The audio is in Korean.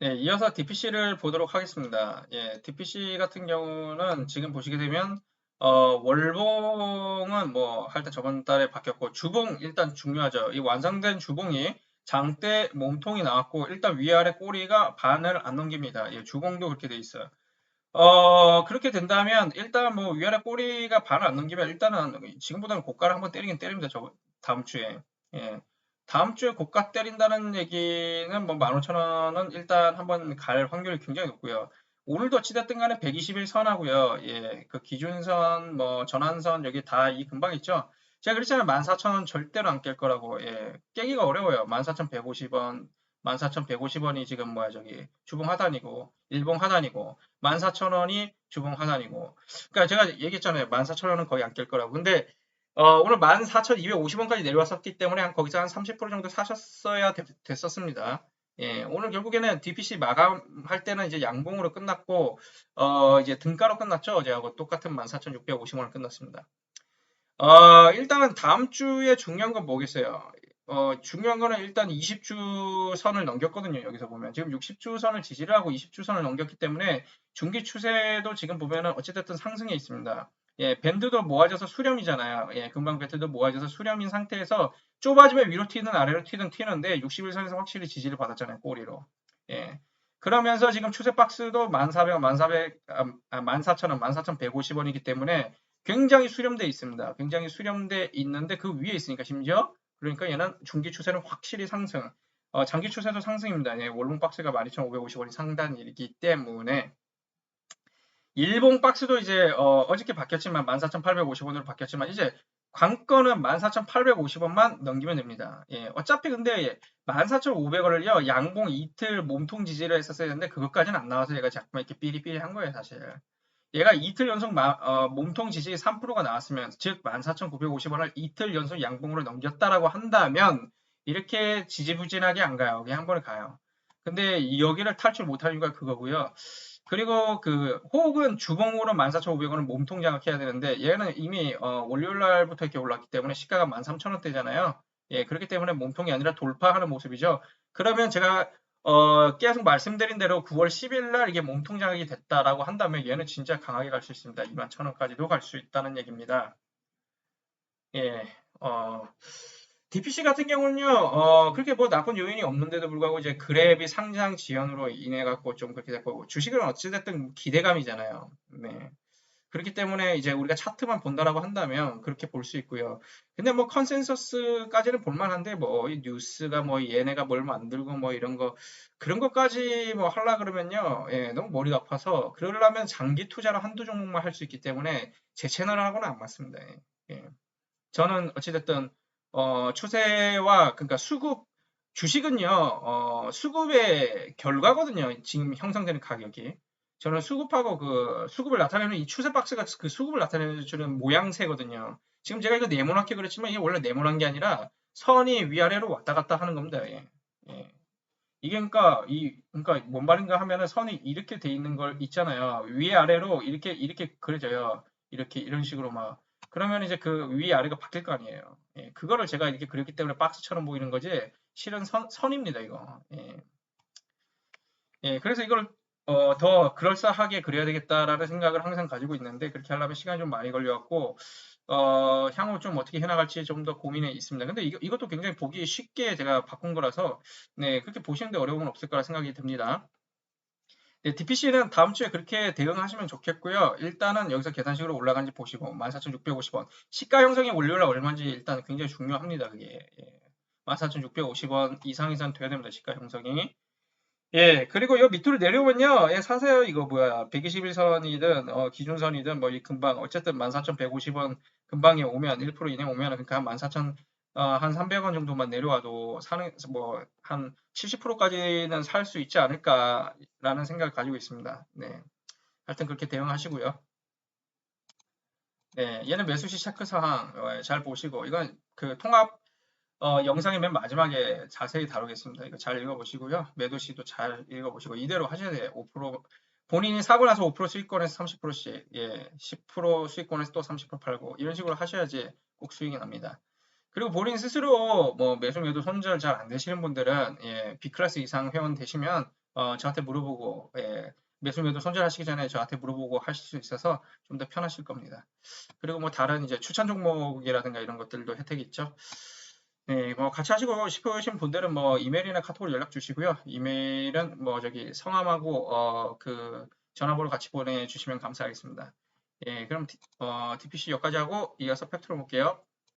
네, 이어서 DPC를 보도록 하겠습니다. 예, DPC 같은 경우는 지금 보시게 되면 어, 월봉은 뭐 할 때 저번 달에 바뀌었고 주봉 일단 중요하죠. 이 완성된 주봉이 장대 몸통이 나왔고 일단 위아래 꼬리가 반을 안 넘깁니다. 예, 주봉도 그렇게 돼 있어요. 어, 그렇게 된다면 일단 뭐 위아래 꼬리가 반을 안 넘기면 일단은 지금보다는 고가를 한번 때리긴 때립니다. 저 다음 주에. 예. 다음 주에 고가 때린다는 얘기는 뭐 15,000원은 일단 한번 갈 확률이 굉장히 높고요. 오늘도 어찌됐든 간에 121 선 하고요. 예, 그 기준선, 뭐 전환선 여기 다 이 근방 있죠. 제가 그랬잖아요. 14,000원 절대로 안 깰 거라고. 예, 깨기가 어려워요. 14,150원, 14,150원이 지금 뭐야 저기 주봉 하단이고 일봉 하단이고 14,000원이 주봉 하단이고. 그러니까 제가 얘기했잖아요. 14,000원은 거의 안 깰 거라고. 근데 어, 오늘 14,250원까지 내려왔었기 때문에 한 거기서 한 30% 정도 사셨어야 됐, 었습니다 예, 오늘 결국에는 DPC 마감할 때는 이제 양봉으로 끝났고, 어, 이제 등가로 끝났죠. 어제하고 똑같은 14,650원을 끝났습니다. 어, 일단은 다음 주에 중요한 건 뭐겠어요? 어, 중요한 거는 일단 20주 선을 넘겼거든요. 여기서 보면. 지금 60주 선을 지지를 하고 20주 선을 넘겼기 때문에 중기 추세도 지금 보면은 어찌됐든 상승해 있습니다. 예, 밴드도 모아져서 수렴이잖아요. 예, 금방 밴드도 모아져서 수렴인 상태에서 좁아지면 위로 튀든 아래로 튀든 튀는데 61선에서 확실히 지지를 받았잖아요. 꼬리로. 예. 그러면서 지금 추세 박스도 1400, 1400, 아, 14,000원, 14,150원이기 때문에 굉장히 수렴돼 있습니다. 굉장히 수렴돼 있는데 그 위에 있으니까 심지어 그러니까 얘는 중기 추세는 확실히 상승. 어, 장기 추세도 상승입니다. 예, 월봉 박스가 12,550원이 상단이기 때문에 일본 박스도 이제 어, 저께 바뀌었지만 14,850원으로 바뀌었지만 이제 관건은 14,850원만 넘기면 됩니다. 예, 어차피 근데 14,500원을요 양봉 이틀 몸통 지지를 했었어야 되는데 그것까지는 안 나와서 얘가 자꾸만 이렇게 삐리삐리 한 거예요 사실. 얘가 이틀 연속 마, 어, 몸통 지지 3%가 나왔으면 즉 14,950원을 이틀 연속 양봉으로 넘겼다라고 한다면 이렇게 지지부진하게 안 가요. 그냥 한 번에 가요. 근데 여기를 탈출 못하는 이유가 그거고요. 그리고 그 호흡은 주봉으로 14,500원을 몸통 장악해야 되는데 얘는 이미 어, 월요일 날부터 이렇게 올랐기 때문에 시가가 13,000원대잖아요. 예, 그렇기 때문에 몸통이 아니라 돌파하는 모습이죠. 그러면 제가 어, 계속 말씀드린 대로 9월 10일 날 이게 몸통 장악이 됐다라고 한다면 얘는 진짜 강하게 갈 수 있습니다. 21,000원까지도 갈 수 있다는 얘기입니다. 예, 어, DPC 같은 경우는요, 어, 그렇게 뭐 나쁜 요인이 없는데도 불구하고 이제 그랩이 상장 지연으로 인해 갖고 좀 그렇게 됐고, 주식은 어찌됐든 기대감이잖아요. 네. 그렇기 때문에 이제 우리가 차트만 본다라고 한다면 그렇게 볼 수 있고요. 근데 뭐 컨센서스까지는 볼만한데 뭐 뉴스가 뭐 얘네가 뭘 만들고 뭐 이런 거 그런 것까지 뭐 하려 그러면요, 예, 너무 머리가 아파서 그러려면 장기 투자로 한두 종목만 할 수 있기 때문에 제 채널하고는 안 맞습니다. 예. 저는 어찌됐든 어, 추세와 그러니까 수급 주식은요 어, 수급의 결과거든요. 지금 형성되는 가격이. 저는 수급하고 그 수급을 나타내는 이 추세 박스가 그 수급을 나타내주는 모양새거든요. 지금 제가 이거 네모나게 그랬지만 이게 원래 네모난 게 아니라 선이 위아래로 왔다 갔다 하는 겁니다. 예. 예. 이게 그러니까 이 그러니까 뭔 말인가 하면은 선이 이렇게 돼 있는 걸 있잖아요. 위 아래로 이렇게 이렇게 그려져요. 이렇게 이런 식으로 막 그러면 이제 그 위 아래가 바뀔 거 아니에요. 예, 그거를 제가 이렇게 그렸기 때문에 박스처럼 보이는 거지 실은 선, 선입니다 이거. 예. 예, 그래서 이걸 어, 더 그럴싸하게 그려야 되겠다라는 생각을 항상 가지고 있는데 그렇게 하려면 시간이 좀 많이 걸려갖고 어, 향후 좀 어떻게 해나갈지 좀 더 고민에 있습니다. 근데 이거, 이것도 굉장히 보기 쉽게 제가 바꾼 거라서 네, 그렇게 보시는데 어려움은 없을 거라 생각이 듭니다. 네, DPC는 다음 주에 그렇게 대응하시면 좋겠고요. 일단은 여기서 계산식으로 올라간지 보시고 14,650원 시가 형성이 월요일 날 얼마인지 일단 굉장히 중요합니다. 그게 예. 14,650원 이상 이상 돼야 됩니다. 시가 형성이. 예, 그리고 요 밑으로 내려오면요. 예, 사세요. 이거 뭐야. 121선이든 어, 기준선이든 뭐 이 금방 어쨌든 14,150원 금방에 오면 1% 이내 오면 그러니까 한14,000 어, 한 300원 정도만 내려와도 사는 뭐 한 70%까지는 살 수 있지 않을까라는 생각을 가지고 있습니다. 네. 하여튼 그렇게 대응하시고요. 네, 얘는 매수시 체크 사항 어, 잘 보시고 이건 그 통합 어, 영상의 맨 마지막에 자세히 다루겠습니다. 이거 잘 읽어보시고요. 매도시도 잘 읽어보시고 이대로 하셔야 돼요. 5% 본인이 사고 나서 5% 수익권에서 30%씩 예, 10% 수익권에서 또 30% 팔고 이런 식으로 하셔야지 꼭 수익이 납니다. 그리고 본인 스스로 뭐 매수 매도 손절 잘 안 되시는 분들은 예, B클래스 이상 회원 되시면 어, 저한테 물어보고 예, 매수 매도 손절하시기 전에 저한테 물어보고 하실 수 있어서 좀 더 편하실 겁니다. 그리고 뭐 다른 이제 추천 종목이라든가 이런 것들도 혜택이 있죠. 네, 뭐 같이 하시고 싶으신 분들은 뭐 이메일이나 카톡으로 연락 주시고요. 이메일은 뭐 저기 성함하고 어, 그 전화번호 같이 보내주시면 감사하겠습니다. 예, 그럼 디- 어, DPC 여기까지 하고 이어서 팩트로 볼게요.